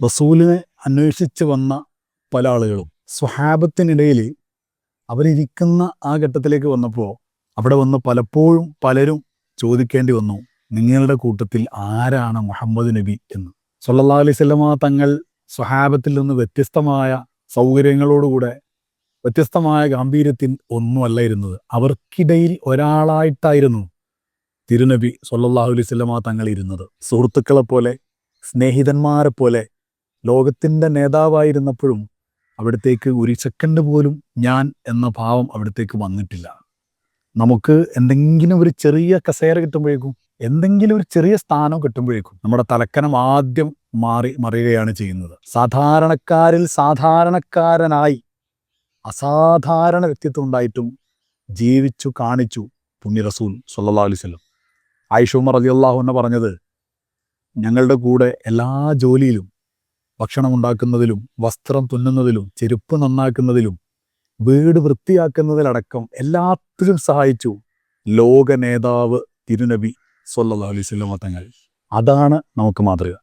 റസൂലിനെ അന്വേഷിച്ച് വന്ന പല ആളുകളും സ്വഹാബത്തിനിടയിൽ അവരിരിക്കുന്ന ആ ഘട്ടത്തിലേക്ക് വന്നപ്പോൾ അവിടെ വന്ന് പലപ്പോഴും പലരും ചോദിക്കേണ്ടി വന്നു നിങ്ങളുടെ കൂട്ടത്തിൽ ആരാണ് മുഹമ്മദ് നബി എന്ന്? സല്ലല്ലാഹു അലൈഹി സ്വല്ലമ തങ്ങൾ സ്വഹാബത്തിൽ നിന്ന് വ്യത്യസ്തമായ സൗകര്യങ്ങളോടുകൂടെ വ്യത്യസ്തമായ ഗാംഭീര്യത്തിൽ ഒന്നുമല്ല ഇരുന്നത്. അവർക്കിടയിൽ ഒരാളായിട്ടായിരുന്നു തിരുനബി സല്ലല്ലാഹു അലൈഹി സ്വല്ലമ തങ്ങൾ ഇരുന്നത്. സുഹൃത്തുക്കളെ പോലെ സ്നേഹിതന്മാരെ പോലെ ലോകത്തിന്റെ നേതാവായിരുന്നപ്പോഴും അവിടത്തേക്ക് ഒരു സെക്കൻഡ് പോലും ഞാൻ എന്ന ഭാവം അവിടത്തേക്ക് വന്നിട്ടില്ല. നമുക്ക് എന്തെങ്കിലും ഒരു ചെറിയ കസേര കിട്ടുമ്പോഴേക്കും എന്തെങ്കിലും ഒരു ചെറിയ സ്ഥാനം കിട്ടുമ്പോഴേക്കും നമ്മുടെ തലക്കനം ആദ്യം മാറി മറിയുകയാണ് ചെയ്യുന്നത്. സാധാരണക്കാരിൽ സാധാരണക്കാരനായി അസാധാരണ വ്യക്തിത്വം ഉണ്ടായിട്ടും ജീവിച്ചു കാണിച്ചു പുണ്യ റസൂൽ സല്ലാ അലിസ്വല്ലം ആയിഷുമർ അലി അള്ളാഹു അൻഹ പറഞ്ഞത് ഞങ്ങളുടെ കൂടെ എല്ലാ ജോലിയിലും ഭക്ഷണം ഉണ്ടാക്കുന്നതിലും വസ്ത്രം തുന്നുന്നതിലും ചെരുപ്പ് നന്നാക്കുന്നതിലും വീട് വൃത്തിയാക്കുന്നതിലടക്കം എല്ലാത്തിലും സഹായിച്ചു ലോക നേതാവ് തിരുനബി സൊല്ലാ അലൈഹി വസല്ലമ തങ്ങൾ. അതാണ് നമുക്ക് മാതൃക.